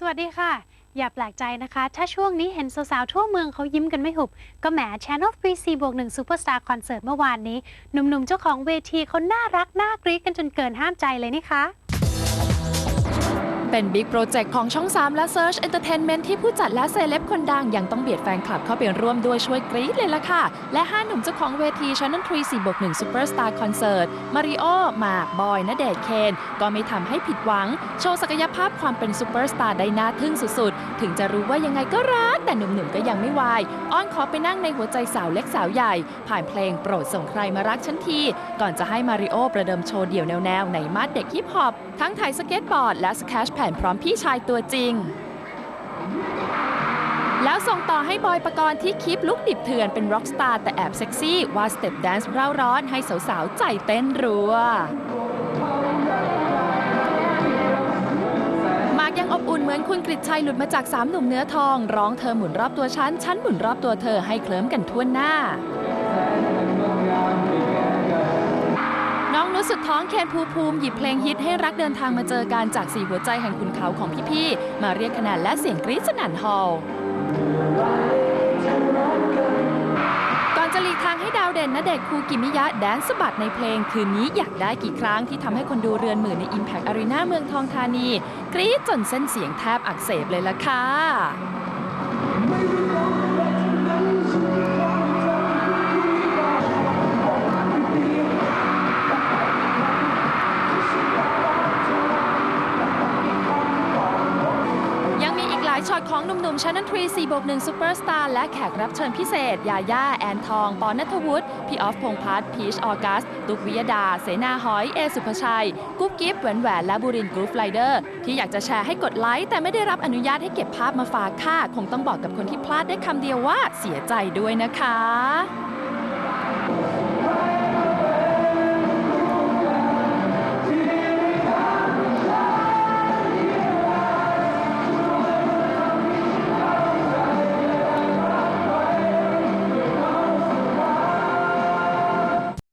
สวัสดีค่ะ อย่าแปลกใจนะคะ ถ้าช่วงนี้เห็นสาวๆทั่วเมืองเขายิ้มกันไม่หุบ ก็แหม Channel 3 4บวก1 Superstar Concert เมื่อวานนี้ หนุ่มๆ เจ้าของเวทีเขาน่ารักน่ากรี๊ดกันจนเกินห้ามใจเลยนี่คะ เป็นบิ๊กโปรเจกต์ของช่อง 3 และ Search Entertainment ที่ผู้จัดและเซเลบคนดังยังต้องเบียดแฟนคลับเข้าไปร่วมด้วยช่วยกรี๊ดเลยล่ะค่ะ และ 5 หนุ่มเจ้าของเวที Channel 3 4บวก1 Superstar Concert มาริโอหมากบอยณเดชเคน ก็ไม่ทำให้ผิดหวัง โชว์ศักยภาพความเป็นซูเปอร์สตาร์ได้น่าทึ่งสุดๆ ถึงจะรู้ว่ายังไงก็รักแต่หนุ่มๆก็ยังไม่วายอ้อนขอไปนั่งในหัวใจสาวเล็กสาวใหญ่ ผ่านเพลงโปรดส่งใครมารักฉันที ก่อนจะให้มาริโอประเดิมโชว์เดี่ยวแนวๆในมาดเด็กฮิปฮอปทั้งถ่ายสเก็ตบอร์ดและสแคชแผ่นพร้อมพี่ชายตัวจริง แล้วส่งต่อให้บอยปกรณ์ที่คลิปลุกดิบเถื่อนเป็นร็อกสตาร์แต่แอบเซ็กซี่ว่าสเต็ปแดนซ์เร่าร้อนให้สาวๆ ใจเต้นรัวมากยังอบอุ่นเหมือนคุณกริชัยหลุดมาจากสามหนุ่มเนื้อทอง ร้องเธอหมุนรอบตัวฉัน ฉันหมุนรอบตัวเธอให้เคลิ้มกันทั่วหน้า สุดท้องเคนภูภูมิหยิบเพลงฮิตให้รักเดินทางมาเจอกันจากสี่หัวใจแห่งคุณเขาของพี่ๆ มาเรียกคะแนนและเสียงกรี๊ดสนั่นฮอลล์ก่อนจะหลีกทางให้ดาวเด่นณเดชน์คูกิมิยะ แดนสะบัดในเพลงคืนนี้อยากได้กี่ครั้งที่ทำให้คนดูเรือนหมื่นใน Impact Arena เมืองทองธานี กรี๊ดจนเส้นเสียงแทบอักเสบเลยล่ะค่ะ ช็อตของหนุ่มๆ Channel 3 4บวก1 Superstar และแขกรับเชิญพิเศษ ยาย่า แอนทอง ปอนัทวุฒิพี่ออฟพงพัฒน์พีชออกัส ตุกวิยดา เสนาหอย เอสุภชัย กุ๊บกิ๊บแหวนแหวนและบุรินทร์กรุ๊ปไลเดอร์ ที่อยากจะแชร์ให้กดไลค์ แต่ไม่ได้รับอนุญาตให้เก็บภาพมาฝากค่ะ คงต้องบอกกับคนที่พลาดได้คำเดียวว่าเสียใจด้วยนะคะ